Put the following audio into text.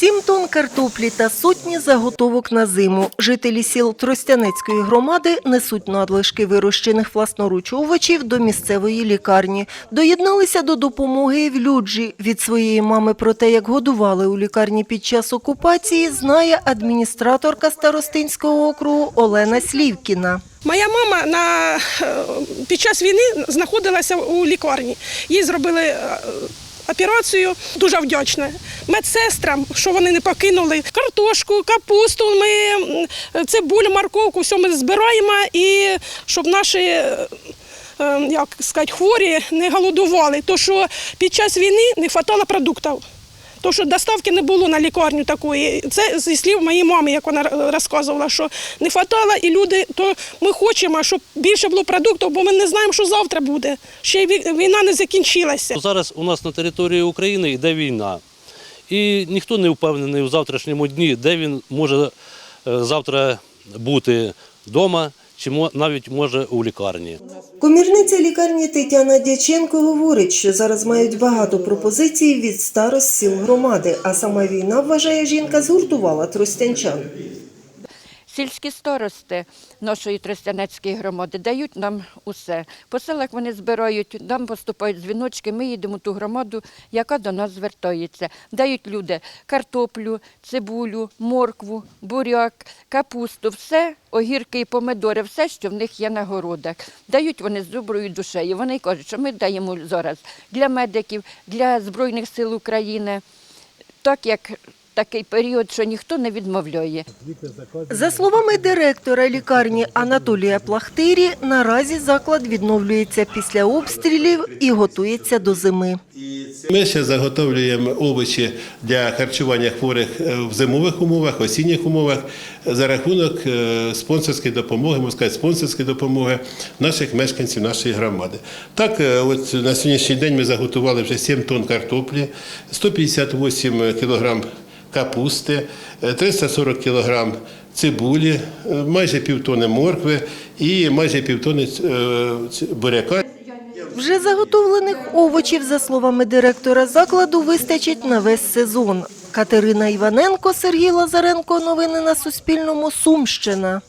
Сім тонн картоплі та сотні заготовок на зиму. Жителі сіл Тростянецької громади несуть надлишки вирощених власноруч овочів до місцевої лікарні. Доєдналися до допомоги в Люджі. Від своєї мами про те, як годували у лікарні під час окупації, знає адміністраторка Старостинського округу Олена Слівкіна. Моя мама на, е, під час війни знаходилася у лікарні. Їй зробили е, операцію. Дуже вдячна медсестрам, що вони не покинули картошку, капусту. Ми цибуль, морковку, все ми збираємо і щоб наші. е, е, Як сказати, хворі не голодували, то що під час війни не вистачало продуктів. То, що доставки не було на лікарню такої. Це зі слів моєї мами, як вона розказувала, що не вистачало, і люди, то ми хочемо, щоб більше було продуктів, бо ми не знаємо, що завтра буде. Ще війна не закінчилася. Зараз у нас на території України йде війна. І ніхто не впевнений у завтрашньому дні, де він може е, завтра бути вдома чи навіть може у лікарні. Комірниця лікарні Тетяна Дяченко говорить, що зараз мають багато пропозицій від старост сіл громади, а сама війна, вважає жінка, згуртувала тростянчан. Сільські старости нашої Тростянецької громади дають нам усе. По селах вони збирають, нам поступають дзвіночки, ми їдемо в ту громаду, яка до нас звертається. Дають люди картоплю, цибулю, моркву, буряк, капусту, все, огірки і помидори, все, що в них є на городах. Дають вони з доброю душею. Вони кажуть, що ми даємо зараз для медиків, для Збройних сил України, так як такий період, що ніхто не відмовляє. За словами директора лікарні Анатолія Плахтирі, наразі заклад відновлюється після обстрілів і готується до зими. Ми ще заготовлюємо овочі для харчування хворих е, в зимових умовах, осінніх умовах за рахунок е, спонсорської допомоги, можна сказати, спонсорської допомоги наших мешканців нашої громади. Так, е, от на сьогоднішній день ми заготували вже 7 тонн картоплі, 158 кілограм капусти, е, 340 кілограм цибулі, е, майже півтони моркви і майже півтони е, буряка. Вже заготовлених овочів, за словами директора закладу, вистачить на весь сезон. Катерина Іваненко, Сергій Лазаренко. Новини на Суспільному. Сумщина.